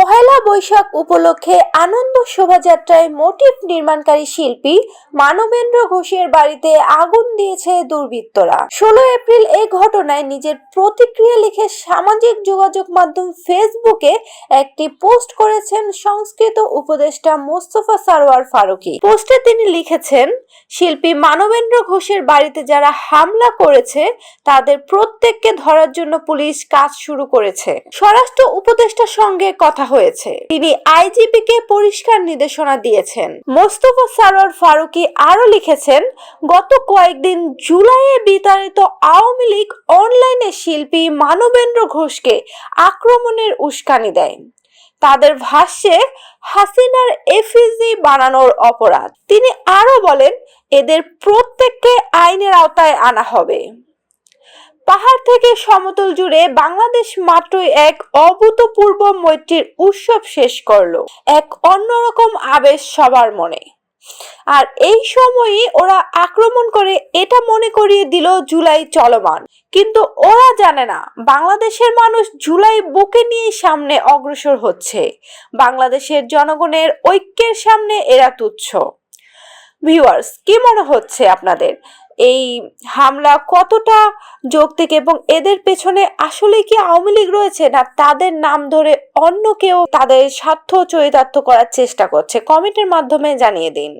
পহেলা বৈশাখ উপলক্ষে আনন্দ শোভাযাত্রায় মোটিভ নির্মাণকারী শিল্পী মানবেন্দ্র ঘোষের বাড়িতে আগুন দিয়েছে দুর্বৃত্তরা। ষোলো এপ্রিল এই ঘটনায় নিজের প্রতিক্রিয়া লিখে সামাজিক যোগাযোগ মাধ্যম ফেসবুকে একটি পোস্ট করেছেন সংস্কৃত উপদেষ্টা মোস্তফা সারোয়ার ফারুকী। পোস্টে তিনি লিখেছেন, শিল্পী মানবেন্দ্র ঘোষের বাড়িতে যারা হামলা করেছে, তাদের প্রত্যেককে ধরার জন্য পুলিশ কাজ শুরু করেছে। স্বরাষ্ট্র উপদেষ্টার সঙ্গে কথা হয়েছে। তিনি আইজিপি কে পরিষ্কার নির্দেশনা দিয়েছেন। মোস্তফা সারোয়ার ফারুকী আরও লিখেছেন, গত কয়েকদিন জুলাইয়ে বিতাড়িত আওয়ামী লীগ অনলাইনে শিল্পী মানবেন্দ্র ঘোষকে আক্রমণের উস্কানি দেয়। তাদের ভাষ্যে, হাসিনার এফিজি বানানোর অপরাধ। তিনি আরও বলেন, এদের প্রত্যেককে আইনের আওতায় আনা হবে। পাহাড় থেকে সমতল জুড়ে বাংলাদেশ মাত্রই এক অভূতপূর্ব মৈত্রীর উৎসব শেষ করল। এক অন্যরকম আবেশ সবার মনে। আর এই সময়ই ওরা আক্রমণ করে এটা মনে করিয়ে দিল জুলাই চলমান। কিন্তু ওরা জানে না, বাংলাদেশের মানুষ জুলাই বুকে নিয়ে সামনে অগ্রসর হচ্ছে। বাংলাদেশের জনগণের ঐক্যের সামনে এরা তুচ্ছ। ভিউয়ার্স কি মনে হচ্ছে আপনাদের? এই হামলা কতটা যৌক্তিক এবং এদের পেছনে আসলে কি আওয়ামী লীগ রয়েছে না তাদের নাম ধরে অন্য কেউ তাদের স্বার্থ চরিতার্থ করার চেষ্টা করছে? কমেন্টের মাধ্যমে জানিয়ে দিন।